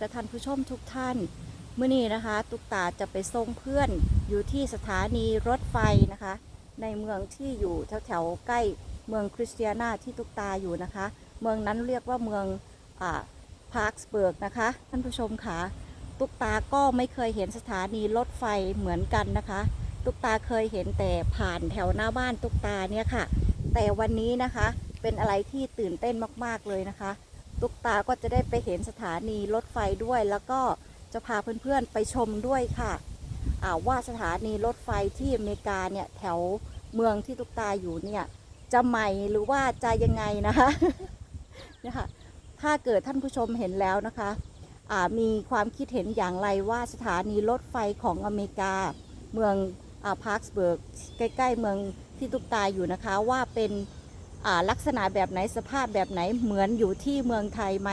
กับท่านผู้ชมทุกท่านเมื่อนี้นะคะ ตุกตาจะไปส่งเพื่อนอยู่ที่สถานีรถไฟนะคะ ในเมืองที่อยู่แถวแถวๆใกล้เมืองคริสเตียนาที่ตุกตาอยู่นะคะ เมืองนั้นเรียกว่าเมืองอ่าพาร์คสเบิร์กนะคะ ท่านผู้ชมค่ะตุกตาก็ไม่เคยเห็นสถานีรถไฟเหมือนกันนะคะ ตุกตาเคยเห็นแต่ผ่านแถวหน้าบ้านตุกตาเนี่ยค่ะ แต่วันนี้นะคะเป็นอะไรที่ตื่นเต้นมากๆเลยนะคะ ตุกตาก็จะได้ไปเห็นสถานีรถไฟด้วย แล้วก็จะพาเพื่อนๆไปชมด้วยค่ะว่าสถานีรถไฟที่อเมริกาเนี่ยแถวเมืองที่ตุกตาอยู่เนี่ยจะใหม่หรือว่าจะยังไงนะคะเนี่ยค่ะถ้าเกิดท่านผู้ชมเห็นแล้วนะคะมีความคิดเห็นอย่างไรว่าสถานีรถไฟของอเมริกา เมืองอพาร์คสเบิร์กใกล้ ๆ เมืองที่ตุกตาอยู่นะคะว่าเป็น ลักษณะแบบไหนสภาพแบบไหนเหมือนอยู่ที่เมืองไทยไหม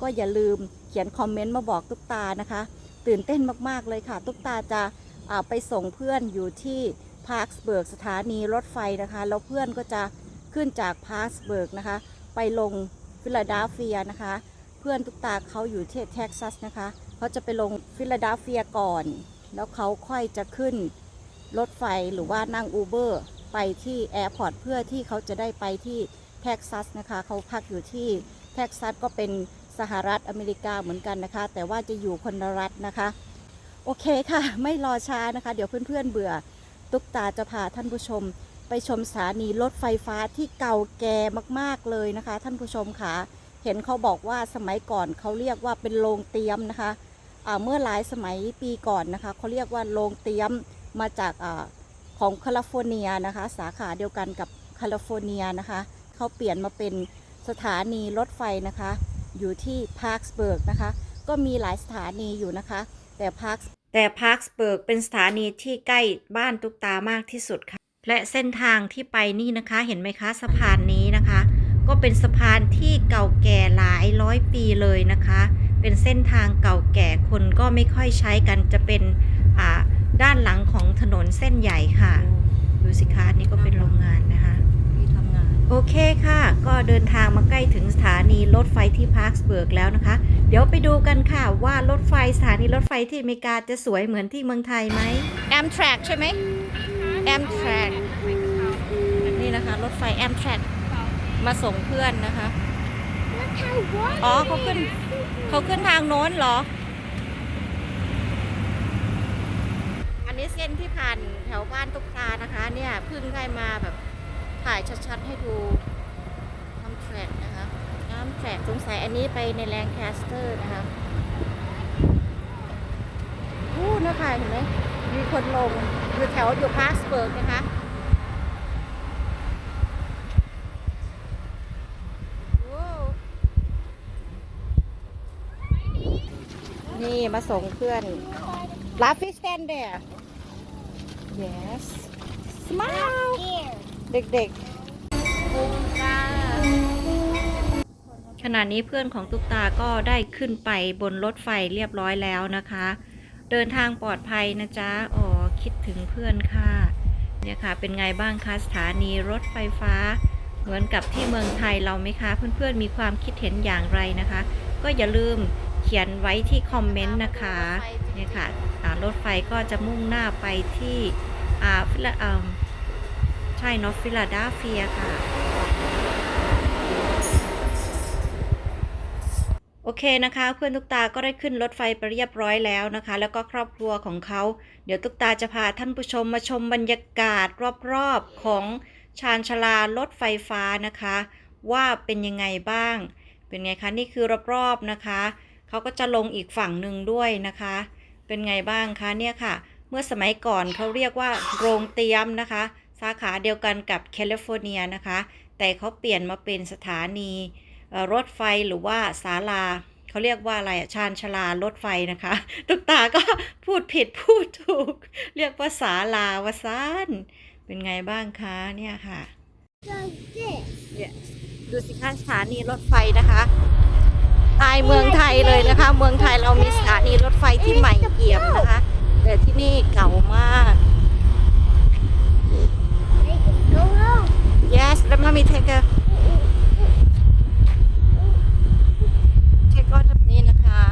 ก็อย่าลืมเขียนคอมเมนต์มาบอกตุกตานะคะ ตื่นเต้นมากๆเลยค่ะ ตุกตาจะาไปส่งเพื่อนอยู่ที่พาร์คสเบิร์กสถานีรถไฟนะคะ แล้วเพื่อนก็จะขึ้นจากพาร์คสเบิร์กนะคะ ไปลงฟิลาเดลเฟียนะคะ เพื่อนตุกตาเขาอยู่ที่เท็กซัสนะคะเขาจะไปลงฟิลาเดลเฟียก่อน แล้วเขาค่อยจะขึ้น รถไฟหรือว่านั่งอูเบอร์ไปที่แอร์พอร์ตเพื่อที่เขาจะได้ไปที่เท็กซัสนะคะเขาพักอยู่ที่เท็กซัสก็เป็นสหรัฐอเมริกาเหมือนกันนะคะ แต่ว่าจะอยู่คนละรัฐนะคะ โอเคค่ะ ไม่รอช้านะคะ เดี๋ยวเพื่อนๆเบื่อ ตุ๊กตาจะพาท่านผู้ชม ไปชมสถานีรถไฟฟ้าที่เก่าแก่มากๆเลยนะคะ ท่านผู้ชมค่ะเห็นเขาบอกว่าสมัยก่อนเขาเรียกว่าเป็นโรงเตรียมนะคะเมื่อหลายสมัยปีก่อนนะคะเขาเรียกว่าโรงเตรียม มาจากอของแคลิฟอร์เนียนะคะ สาขาเดียวกันกับแคลิฟอร์เนียนะคะเขาเปลี่ยนมาเป็นสถานีรถไฟนะคะ อยู่ที่พาร์คสเบิร์กนะคะ ก็มีหลายสถานีอยู่นะคะ แต่พาร์คแต่พาร์คสเบิร์กเป็นสถานีที่ใกล้บ้านตุกตามากที่สุดค่ะ และเส้นทางที่ไปนี่นะคะเห็นไหมคะสะพานนี้นะคะ ก็เป็นสะพานที่เก่าแก่หลายร้อยปีเลยนะคะ เป็นเส้นทางเก่าแก่คนก็ไม่ค่อยใช้กันจะเป็นอ่า ด้านหลังของถนนเส้นใหญ่ค่ะ ดูสิคะอันนี่ก็เป็นโรงงานนะคะที่ทำงาน โอเคค่ะ ก็เดินทางมาใกล้ถึงสถานีรถไฟที่พาร์คสเบิร์กแล้วนะคะ เดี๋ยวไปดูกันค่ะว่ารถไฟสถานีรถไฟที่อเมริกาจะสวยเหมือนที่เมืองไทยไหม Amtrak ใช่ไหม Amtrak นี่นะคะ รถไฟ Amtrak มาส่งเพื่อนนะคะ อ๋อเขาขึ้นเขาขึ้นทางโน้นเหรอ อันนี้ เส้นที่ผ่านแถวบ้านตุ๊กตานะคะ เนี่ยเพิ่งได้มาแบบถ่ายชัดๆให้ดูน้ำแทรกนะคะน้ำแทรกสงสัยอันนี้ไปในแรงแคสเตอร์นะคะอู้นะคะเห็นไหมมีคนลงอยู่แถวอยู่พาสเบิร์กนะคะนี่มาส่งเพื่อน Laffy stand there yes smile เด็กๆ ขณะนี้เพื่อนของตุ๊กตาก็ได้ขึ้นไปบนรถไฟเรียบร้อยแล้วนะคะ เดินทางปลอดภัยนะจ๊ะ อ๋อ คิดถึงเพื่อนค่ะ เนี่ยค่ะ เป็นไงบ้างคะสถานีรถไฟฟ้า เหมือนกับที่เมืองไทยเราไหมคะ เพื่อนๆ มีความคิดเห็นอย่างไรนะคะ ก็อย่าลืม เขียนไว้ที่คอมเมนต์นะคะเนี่ยค่ะรถไฟก็จะมุ่งหน้าไปที่อ่าฟิลาใช่นอฟิลาดลเฟียค่ะ โอเคนะคะ เพื่อนตุกตาก็ได้ขึ้นรถไฟไปเรียบร้อยแล้วนะคะ แล้วก็ครอบครัวของเขา เดี๋ยวตุกตาจะพาท่านผู้ชมมาชมบรรยากาศรอบๆของชานชาลารถไฟฟ้านะคะ ว่าเป็นยังไงบ้าง เป็นไงคะ นี่คือรอบๆนะคะ เขาก็จะลงอีกฝั่งหนึ่งด้วยนะคะ เป็นไงบ้างคะเนี่ยค่ะ เมื่อสมัยก่อนเขาเรียกว่าโรงเตรียมนะคะ สาขาเดียวกันกับแคลิฟอร์เนียนะคะ แต่เขาเปลี่ยนมาเป็นสถานีเอ่อรถไฟหรือว่าศาลาเขาเรียกว่าอะไรอะชานชาลารถไฟนะคะ ตุกตาก็พูดผิดพูดถูก เรียกว่าศาลาวาซานเป็นไงบ้างคะเนี่ยค่ะ Yes ดูสิคะสถานีรถไฟนะคะ อายเมืองไทยเลยนะคะ เมืองไทยเรามีสถานีรถไฟที่ใหม่เอี่ยมนะคะ แต่ที่นี่เก่ามาก Yes let mommy take a take out นี่นะคะ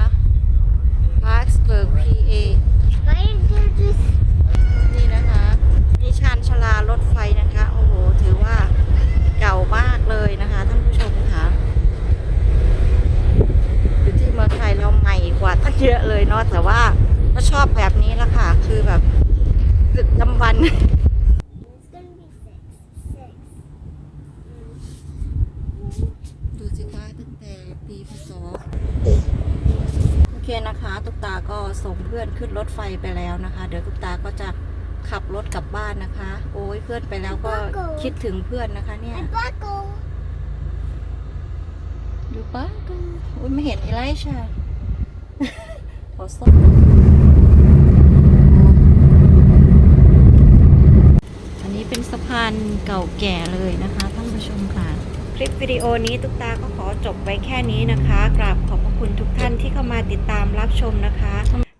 ก็ชอบแบบ นี้ละค่ะ คือแบบดึกดำบรรพ์ It's gonna be six. Six. ดูสิคะตั้งแต่ปีพศโอเคนะคะตุ๊กตาก็ส่งเพื่อนขึ้นรถไฟไปแล้วนะคะ เดี๋ยวตุ๊กตาก็จะขับรถกลับบ้านนะคะ โอ้ยเพื่อนไปแล้วก็คิดถึงเพื่อนนะคะเนี่ย And buckle. ดูป้าก็อุ้ยไม่เห็นอะไรใช่ขอส้มอันนี้เป็ นสะพานเก่าแก่เลยนะคะท่านผู้ชมค่ะ คลิปวิดีโอนี้ตุ๊กตาก็ขอจบไว้แค่นี้นะคะกราบขอบพระคุณทุกท่านที่เข้ามาติดตามรับชมนะคะ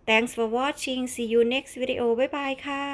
Thanks for watching see you next video bye bye ค่ะ